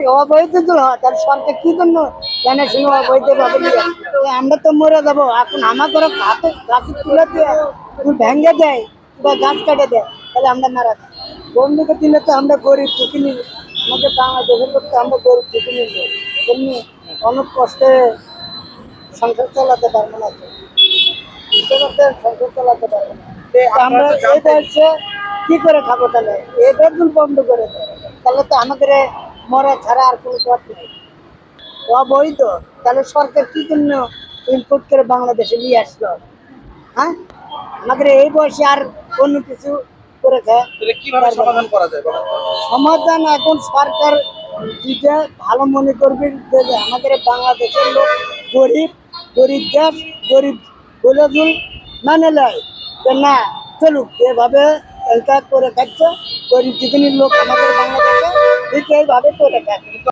সরকার কি জন্য জানে শুনে অবৈধ আমরা তো মরে যাব এখন আমাদের হাতে গাছে তুলে দিয়ে ভেঙে দেয় বা গাছ কেটে দেয় তাহলে আমরা মারা যাই বন্ধুকে দিলে তো আমরা গরিব ঢুকে নিব। আমাদের বাংলাদেশের লোক তো আমরা গরিব ঢুকে নিব। এমনি অনেক কষ্টে সংসার চালাতে পারব না সংসার চালাতে পারব না। আমরা এই বয়সে কি করে খাব তাহলে? এটা বন্ধ করে দেয় তাহলে তো আমাদের মরা ছাড়া আর কোনো পথ নেই। অবৈধ। তাহলে সরকার কি জন্য ইম্পোর্ট করে বাংলাদেশে নিয়ে আসলো? হ্যাঁ? আমাদের এই বয়সে আর অন্য কিছু করে খায় কীভাবে সমাধান করা যায় সমাধান এখন সরকার যেটা ভালো মনে করবে যে আমাদের বাংলাদেশের লোক গরিব গরিব দেশ গরিব বলে দিল মানে লয়। যে না চলুক এভাবে করে খাচ্ছে। গরিব যিনি লোক আমাদের বাংলাদেশে ঠিক এইভাবে করে খাচ্ছে